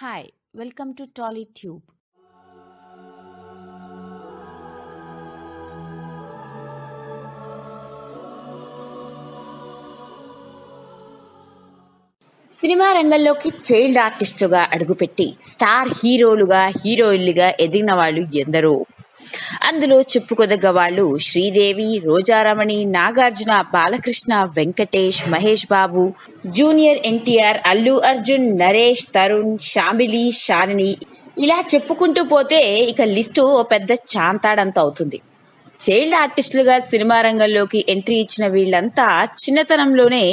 Hi, welcome to TollyTube. సినిమా రంగంలోకి child ఆర్టిస్టులుగా అడుగుపెట్టి స్టార్ హీరోలుగా హీరోయిన్లుగా ఎదిగిన వాళ్ళు ఎందరో అందులో చెప్పుకోదగ్గ వాళ్ళు శ్రీదేవి రోజారమణి నాగార్జున బాలకృష్ణ వెంకటేష్ మహేష్ బాబు జూనియర్ ఎన్టీఆర్ అల్లు అర్జున్ నరేష్ తరుణ్ షామిలి షాలిని ఇలా చెప్పుకుంటూ పోతే ఇక లిస్టు ఓ పెద్ద చాంతాడంత అవుతుంది. చైల్డ్ ఆర్టిస్టులుగా సినిమా రంగంలోకి ఎంట్రీ ఇచ్చిన వీళ్ళంతా చిన్నతనంలోనే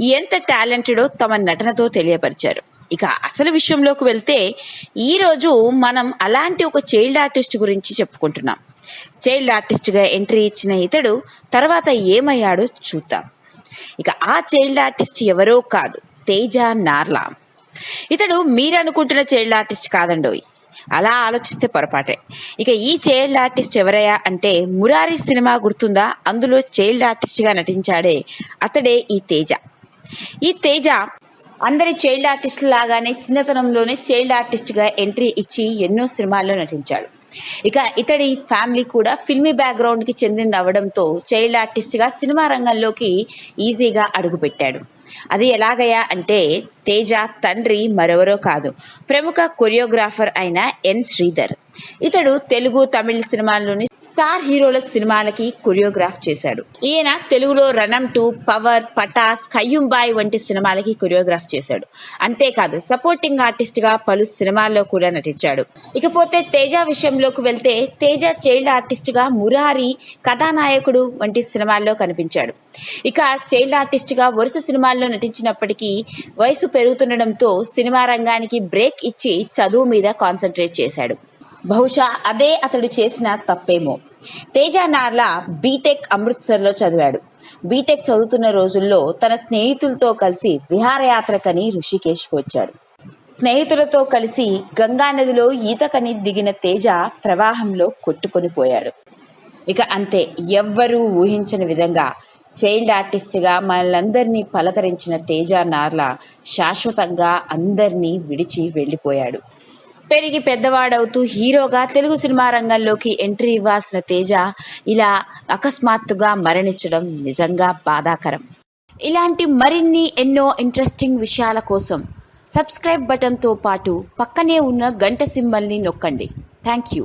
ఎంత టాలెంటెడో తమ నటనతో తెలియపరిచారు. ఇక అసలు విషయంలోకి వెళ్తే ఈరోజు మనం అలాంటి ఒక చైల్డ్ ఆర్టిస్ట్ గురించి చెప్పుకుంటున్నాం. చైల్డ్ ఆర్టిస్ట్గా ఎంట్రీ ఇచ్చిన ఇతడు తర్వాత ఏమయ్యాడో చూద్దాం. ఇక ఆ చైల్డ్ ఆర్టిస్ట్ ఎవరో కాదు తేజ నార్లా. ఇతడు మీరు అనుకుంటున్న చైల్డ్ ఆర్టిస్ట్ కాదండోయ్. అలా ఆలోచిస్తే పొరపాటే. ఇక ఈ చైల్డ్ ఆర్టిస్ట్ ఎవరయ్యా అంటే మురారి సినిమా గుర్తుందా? అందులో చైల్డ్ ఆర్టిస్ట్గా నటించాడే అతడే ఈ తేజ. ఈ తేజ అందరి చైల్డ్ ఆర్టిస్ట్ లాగానే చిన్నతనంలోనే చైల్డ్ ఆర్టిస్ట్గా ఎంట్రీ ఇచ్చి ఎన్నో సినిమాల్లో నటించాడు. ఇక ఇతడి ఫ్యామిలీ కూడా ఫిల్మీ బ్యాక్గ్రౌండ్కి చెందింది అవడంతో చైల్డ్ ఆర్టిస్ట్గా సినిమా రంగంలోకి ఈజీగా అడుగుపెట్టాడు. అది ఎలాగయా అంటే తేజ తండ్రి మరెవరో కాదు. ప్రముఖ కొరియోగ్రాఫర్ అయిన ఎన్ శ్రీధర్. ఇతడు తెలుగు తమిళ సినిమాల్లోని స్టార్ హీరోల సినిమాలకి కొరియోగ్రాఫ్ చేశాడు. ఈయన తెలుగులో రణం టూ పవర్ పటాస్ కయ్యుంబాయ్ వంటి సినిమాలకి కొరియోగ్రాఫ్ చేశాడు. అంతేకాదు సపోర్టింగ్ ఆర్టిస్ట్గా పలు సినిమాల్లో కూడా నటించాడు. ఇకపోతే తేజ విషయంలోకి వెళ్తే తేజ చైల్డ్ ఆర్టిస్ట్గా మురారి కథానాయకుడు వంటి సినిమాల్లో కనిపించాడు. ఇక చైల్డ్ ఆర్టిస్ట్గా వరుస సినిమాల్లో నటించినప్పటికీ వయసు పెరుగుతుండడంతో సినిమా రంగానికి బ్రేక్ ఇచ్చి చదువు మీద కాన్సన్ట్రేట్ చేశాడు. బహుశా అదే అతడు చేసిన తప్పేమో. తేజ నార్లా బీటెక్ అమృత్సర్లో చదివాడు. బీటెక్ చదువుతున్న రోజుల్లో తన స్నేహితులతో కలిసి విహారయాత్రకని ఋషికేశ్కు వచ్చాడు. స్నేహితులతో కలిసి గంగా నదిలో ఈతకని దిగిన తేజ ప్రవాహంలో కొట్టుకొని పోయాడు. ఇక అంతే ఎవ్వరూ ఊహించని విధంగా చైల్డ్ ఆర్టిస్ట్గా మనలందరినీ పలకరించిన తేజ నార్లా శాశ్వతంగా అందరినీ విడిచి వెళ్ళిపోయాడు. పెరిగి పెద్దవాడవుతూ హీరోగా తెలుగు సినిమా రంగంలోకి ఎంట్రీ ఇవ్వాల్సిన తేజ ఇలా అకస్మాత్తుగా మరణించడం నిజంగా బాధాకరం. ఇలాంటి మరిన్ని ఎన్నో ఇంట్రెస్టింగ్ విషయాల కోసం సబ్స్క్రైబ్ బటన్తో పాటు పక్కనే ఉన్న గంట సింబల్ని నొక్కండి. Thank you.